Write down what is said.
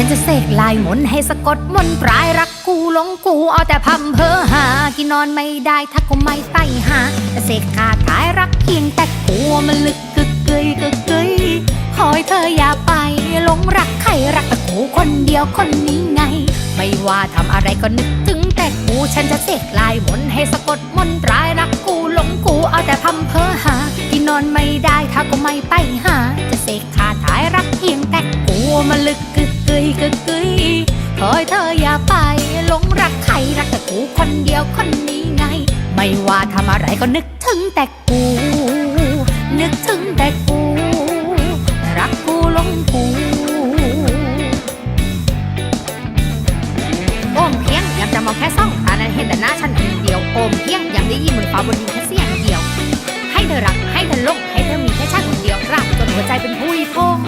ฉันจะเสกลายมนให้สะกดมนต์ปลายรักกูหลงกูเอาแต่พำเพอหา กินนอนไม่ได้ถ้าก็ไม่ไปหาจะเสกคาถายรักเพียงแต่กลัวมันลึกกึกเกยกึกเกยขอให้เธออย่าไปหลงรักใครรักแต่กูคนเดียวคนนี้ไง ไม่ว่าทำอะไรก็นึกถึงแต่กูฉันจะเสกลายมนให้สะกดมนตรายรักกูหลงกูเอาแต่พำเพอหาที่นอนไม่ได้ถ้าก็ไม่ไปหา จะเสกคาถายรักเพียงแต่กูมันลึก กึยกึกึยคอยเธออย่าไปหลงรักใครรักแต่กูคนเดียวคนนี้ไง ไม่ว่าทำอะไรก็นึกถึงแต่กู นึกถึงแต่กู รักกูหลงกูโอมเพียงยังจะมองแค่ซ่องตาในเห็นแต่หน้าฉันคนเดียวโอมเพียงยังได้ยินบนฟ้าบนดินแค่เสียงเดียว ให้เธอรักให้เธอลงให้เธอมีแค่ฉันคนเดียวรักจนหัวใจเป็นพุยพง